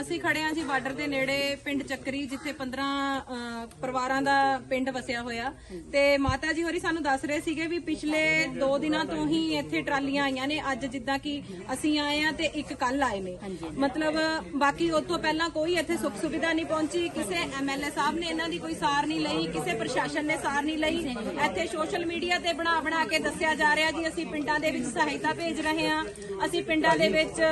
ਅਸੀਂ ਖੜੇ ਹਾਂ ਜੀ ਬਾਰਡਰ ਦੇ ਨੇੜੇ ਪਿੰਡ ਚੱਕਰੀ ਜਿੱਥੇ 15 ਅ, ਪਰਿਵਾਰਾਂ ਦਾ ਪਿੰਡ ਵਸਿਆ ਹੋਇਆ। ਤੇ ਮਾਤਾ ਜੀ ਹੋਰੀ ਸਾਨੂੰ ਦੱਸ ਰਹੇ ਸੀਗੇ ਵੀ ਪਿਛਲੇ 2 ਦਿਨਾਂ ਤੋਂ ਹੀ ਇੱਥੇ ਟਰਾਲੀਆਂ ਆਈਆਂ ਨੇ। ਅੱਜ ਜਿੱਦਾਂ ਕਿ ਅਸੀਂ ਆਏ ਆ ਤੇ ਇੱਕ ਕੱਲ ਆਏ ਨੇ। ਮਤਲਬ ਬਾਕੀ ਉਸ ਤੋਂ ਪਹਿਲਾਂ ਕੋਈ ਇੱਥੇ ਸੁੱਖ ਸੁਵਿਧਾ ਨਹੀਂ ਪਹੁੰਚੀ। ਕਿਸੇ ਐਮਐਲਏ ਸਾਹਿਬ ਨੇ ਇਹਨਾਂ ਦੀ ਕੋਈ ਸਾਰ ਨਹੀਂ ਲਈ ਕਿਸੇ ਪ੍ਰਸ਼ਾਸਨ ਨੇ ਸਾਰ ਨਹੀਂ ਲਈ। ਇੱਥੇ ਸੋਸ਼ਲ ਮੀਡੀਆ ਤੇ ਬਣਾ ਬਣਾ ਕੇ ਦੱਸਿਆ ਜਾ ਰਿਹਾ ਜੀ ਅਸੀਂ ਪਿੰਡਾਂ ਦੇ ਵਿੱਚ ਸਹਾਇਤਾ ਭੇਜ ਰਹੇ ਹਾਂ। ਅਸੀਂ ਪਿੰਡਾਂ ਦੇ ਵਿੱਚ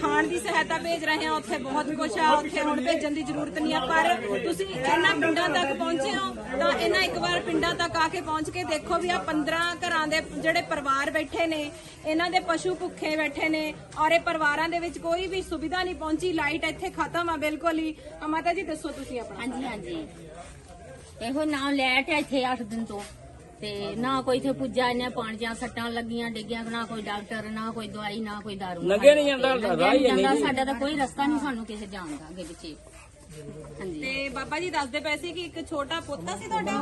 ਖਾਣ ਦੀ ਸਹਾਇਤਾ ਭੇਜ ਰਹੇ ਹਾਂ। ਉੱਥੇ ਬਹੁਤ ਕੁਝ ਆ, ਉੱਥੇ ਹੁਣ ਭੇਜਣ ਦੀ ਜ਼ਰੂਰਤ ਨਹੀਂ ਆ, ਪਰ ਤੁਸੀਂ ਇਹਨਾਂ ਪਿੰਡਾਂ ਤੱਕ ਪਹੁੰਚੇ ਹੋ, ਤਾਂ ਇਹਨਾਂ ਇੱਕ ਵਾਰ ਪਿੰਡਾਂ ਤੱਕ ਆ ਕੇ ਪਹੁੰਚ ਕੇ ਦੇਖੋ ਵੀ ਆ 15 ਘਰਾਂ ਦੇ ਜਿਹੜੇ ਪਰਿਵਾਰ ਬੈਠੇ ਨੇ, ਇਹਨਾਂ ਦੇ ਪਸ਼ੂ ਭੁੱਖੇ ਬੈਠੇ ਨੇ, ਔਰ ਇਹ ਪਰਿਵਾਰਾਂ ਦੇ ਵਿੱਚ ਕੋਈ ਵੀ ਸੁਵਿਧਾ ਨਹੀਂ ਪਹੁੰਚੀ, ਲਾਈਟ ਇੱਥੇ ਖਤਮ ਆ ਬਿਲਕੁਲ ਹੀ। ਮਾਤਾ ਜੀ, ਦੱਸੋ ਤੁਸੀਂ ਆਪਣਾ। ਹਾਂਜੀ ਹਾਂਜੀ। ਇਹੋ ਨਾਮ ਲੈਟ ਹੈ ਇੱਥੇ 8 ਦਿਨ ਤੋਂ। ਤੇ ਨਾ ਕੋਈ ਇੱਥੇ ਪੁੱਜਾ ਇਹਨੇ ਪਾਣੀਆਂ ਸੱਟਾਂ ਲੱਗੀਆਂ ਡਿੱਗੀਆਂ ਨਾ ਕੋਈ ਡਾਕਟਰ ਨਾ ਕੋਈ ਦਵਾਈ ਨਾ ਕੋਈ ਦਾਰੂ ਲੰਘਿਆ ਨਹੀਂ ਜਾਂਦਾ, ਰਾਹ ਹੀ ਨਹੀਂ ਜੀ। ਸਾਡਾ ਤਾਂ ਕੋਈ ਰਸਤਾ ਨਹੀਂ ਸਾਨੂੰ ਕਿਸੇ ਜਾਣ ਦਾ ਅੱਗੇ ਪਿੱਛੇ ਤੇ ਬਾਬਾ ਜੀ ਦੱਸਦੇ ਪਏ ਸੀ ਕਿ ਇੱਕ ਛੋਟਾ ਪੋਤਾ ਸੀ ਤੁਹਾਡਾ?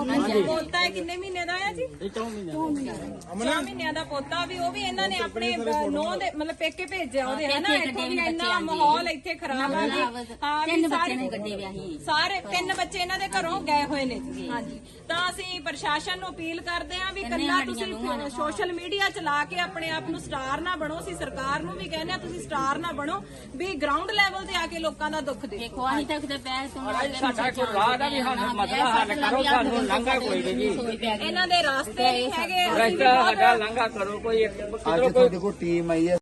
ਪੋਤਾ ਹੈ ਕਿੰਨੇ ਮਹੀਨੇ ਦਾ ਹੈ ਜੀ? ਇਹ ਤੋਂ ਮਹੀਨੇ ਚਾਰ ਮਹੀਨਿਆਂ ਦਾ। ਪੋਤਾ ਵੀ ਉਹ ਵੀ ਇਹਨਾਂ ਨੇ ਆਪਣੇ ਨੌ ਦੇ ਮਤਲਬ ਪੇਕੇ ਭੇਜਿਆ ਉਹਦੇ ਹਨਾ? ਇੱਥੋਂ ਵੀ ਇੰਨਾ ਮਾਹੌਲ ਇੱਥੇ ਖਰਾਬ ਆ ਜੀ। ਹਾਂ ਤਿੰਨ ਬੱਚੇ ਸਾਰੇ ਨੇ ਗੱਡੇ ਵਿਆਹੀ ਸਾਰੇ ਤਿੰਨ ਬੱਚੇ ਇਹਨਾਂ ਦੇ ਘਰੋਂ ਗਏ ਹੋਏ ਨੇ ਜੀ। ਹਾਂਜੀ। ਤਾਂ ਅਸੀਂ ਪ੍ਰਸ਼ਾਸਨ ਨੂੰ ਅਪੀਲ ਕਰਦੇ ਹਾਂ ਵੀ ਕੱਲਾ ਤੁਸੀਂ ਸੋਸ਼ਲ ਮੀਡੀਆ ਚਲਾ ਕੇ ਆਪਣੇ ਆਪ ਨੂੰ ਸਟਾਰ ਨਾ ਬਣੋ ਅਸੀਂ ਸਰਕਾਰ ਨੂੰ ਵੀ ਕਹਿੰਦੇ ਆ ਤੁਸੀਂ ਸਟਾਰ ਨਾ ਬਣੋ ਵੀ ਗਰਾਊਂਡ ਲੈਵਲ ਤੇ ਆ ਕੇ ਲੋਕਾਂ ਦਾ ਦੁੱਖ ਦੇਖੋ। ਅਸੀਂ ਤੇ ਪੈਰ ਤੋਂ ਸਾਡਾ ਕੋਈ ਰਾਹ ਦਾ ਵੀ ਸਾਨੂੰ ਮਸਲਾ ਹੱਲ ਕਰੋ ਸਾਨੂੰ ਲੰਘਾ ਕੋਈ ਨਹੀਂ ਜੀ। ਇਹਨਾਂ ਦੇ ਰਾਸਤੇ ਨਹੀਂ ਹੈਗੇ ਰਸਤਾ ਸਾਡਾ ਲੰਘਾ ਕਰੋ ਕੋਈ ਇੱਕ ਅੱਜ ਕਿਧਰੋਂ ਕੋਈ ਤੁਹਾਡੇ ਕੋਲ ਟੀਮ ਆਈ ਹੈ।